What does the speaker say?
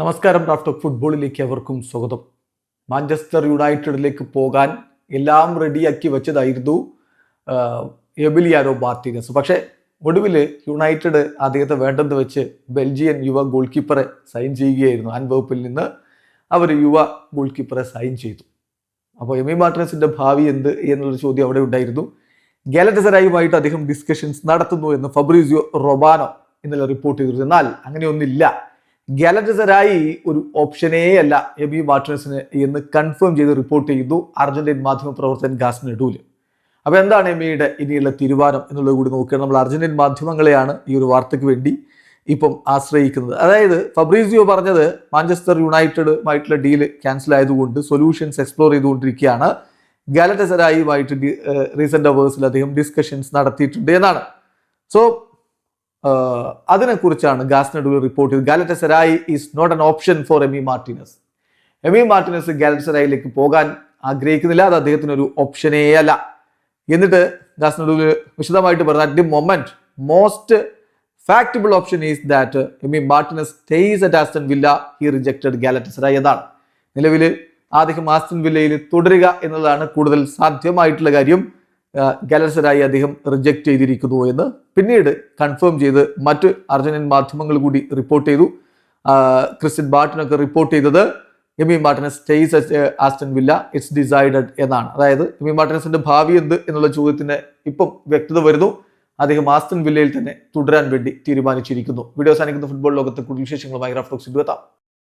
നമസ്കാരം ഡോക്ടർ ഫുട്ബോളിലേക്ക് അവർക്കും സ്വാഗതം. മാഞ്ചസ്റ്റർ യുണൈറ്റഡിലേക്ക് പോകാൻ എല്ലാം റെഡിയാക്കി വെച്ചതായിരുന്നു എബിലിയാരോ ബാർട്ടിനസ് പക്ഷെ ഒടുവിൽ യുണൈറ്റഡ് അദ്ദേഹത്തെ വേണ്ടെന്ന് വെച്ച് ബെൽജിയൻ യുവ ഗോൾ കീപ്പറെ സൈൻ ചെയ്യുകയായിരുന്നു. അൻവകുപ്പിൽ നിന്ന് അവർ യുവ ഗോൾ കീപ്പറെ സൈൻ ചെയ്തു. അപ്പോൾ എമി മാർട്ടിനസിന്റെ ഭാവി എന്ത് എന്നുള്ള ചോദ്യം അവിടെ ഉണ്ടായിരുന്നു. ഗാലറ്റസറായുമായിട്ട് അദ്ദേഹം ഡിസ്കഷൻസ് നടത്തുന്നു എന്ന് ഫബ്രീസിയോ റൊബാനോ ഇന്നലെ റിപ്പോർട്ട് ചെയ്തിരുന്നു. എന്നാൽ അങ്ങനെയൊന്നില്ല ഗാലറ്റസറായി ഒരു ഓപ്ഷനേ അല്ല എബി മാർട്ടിനസിന് എന്ന് കൺഫേം ചെയ്ത് റിപ്പോർട്ട് ചെയ്തു അർജന്റീൻ മാധ്യമപ്രവർത്തകൻ ഗാസ് നെഡൂൽ അപ്പോൾ എന്താണ് എമിയുടെ ഇനിയുള്ള തീരുമാനം എന്നുള്ളത് കൂടി നോക്കുക നമ്മൾ അർജന്റീൻ മാധ്യമങ്ങളെയാണ് ഈ ഒരു വാർത്തയ്ക്ക് വേണ്ടി ഇപ്പം ആശ്രയിക്കുന്നത്. അതായത് ഫബ്രീസിയോ പറഞ്ഞത് മാഞ്ചസ്റ്റർ യുണൈറ്റഡുമായിട്ടുള്ള ഡീൽ ക്യാൻസൽ ആയതുകൊണ്ട് സൊല്യൂഷൻസ് എക്സ്പ്ലോർ ചെയ്തുകൊണ്ടിരിക്കുകയാണ്. ഗാലറ്റസറായുമായിട്ട് റീസെന്റ് അവേഴ്സിൽ അദ്ദേഹം ഡിസ്കഷൻസ് നടത്തിയിട്ടുണ്ട് എന്നാണ്. സോ അതിനെക്കുറിച്ചാണ് ഗാസ്നഡുവിൽ റിപ്പോർട്ട് ചെയ്തത്. Galatasaray is not an option for Emi Martinez Emi Martinez ഗാലറ്റസറായിലേക്ക് പോകാൻ ആഗ്രഹിക്കുന്നില്ല. അത് അദ്ദേഹത്തിന് ഒരു ഓപ്ഷനേ അല്ല. എന്നിട്ട് ഗാസ്നഡുവിൽ വിശദമായിട്ട് പറഞ്ഞ at the moment most ഫാക്റ്റബിൾ option is that Emi Martinez stays at Aston Villa he rejected Galatasaray എന്നാണ്. നിലവിൽ ആദ്യം ആസ്റ്റൻ വില്ലയിൽ തുടരുക എന്നതാണ് കൂടുതൽ സാധ്യമായിട്ടുള്ള കാര്യം. ഗാലറ്റസറായി അദ്ദേഹം റിജക്റ്റ് ചെയ്തിരിക്കുന്നു എന്ന് പിന്നീട് കൺഫേം ചെയ്ത് മറ്റ് അർജന്റീൻ മാധ്യമങ്ങൾ കൂടി റിപ്പോർട്ട് ചെയ്തു. ക്രിസ്റ്റ്യൻ ബാർട്ടിനൊക്കെ റിപ്പോർട്ട് ചെയ്തത് Emi Martinez stays Aston Villa it's decided എന്നാണ്. അതായത് എമി മാർട്ടിനസിന്റെ ഭാവി എന്ത് എന്നുള്ള ചോദ്യത്തിന് ഇപ്പം വ്യക്തത വരുന്നു. അദ്ദേഹം ആസ്റ്റൻ വില്ലയിൽ തന്നെ തുടരാൻ വേണ്ടി തീരുമാനിച്ചിരിക്കുന്നു. വീഡിയോ സാധിക്കുന്ന ഫുട്ബോൾ ലോകത്തെ കൂടുതൽ വിശേഷങ്ങളുമായി റഫ്ലോക്സ് എത്താം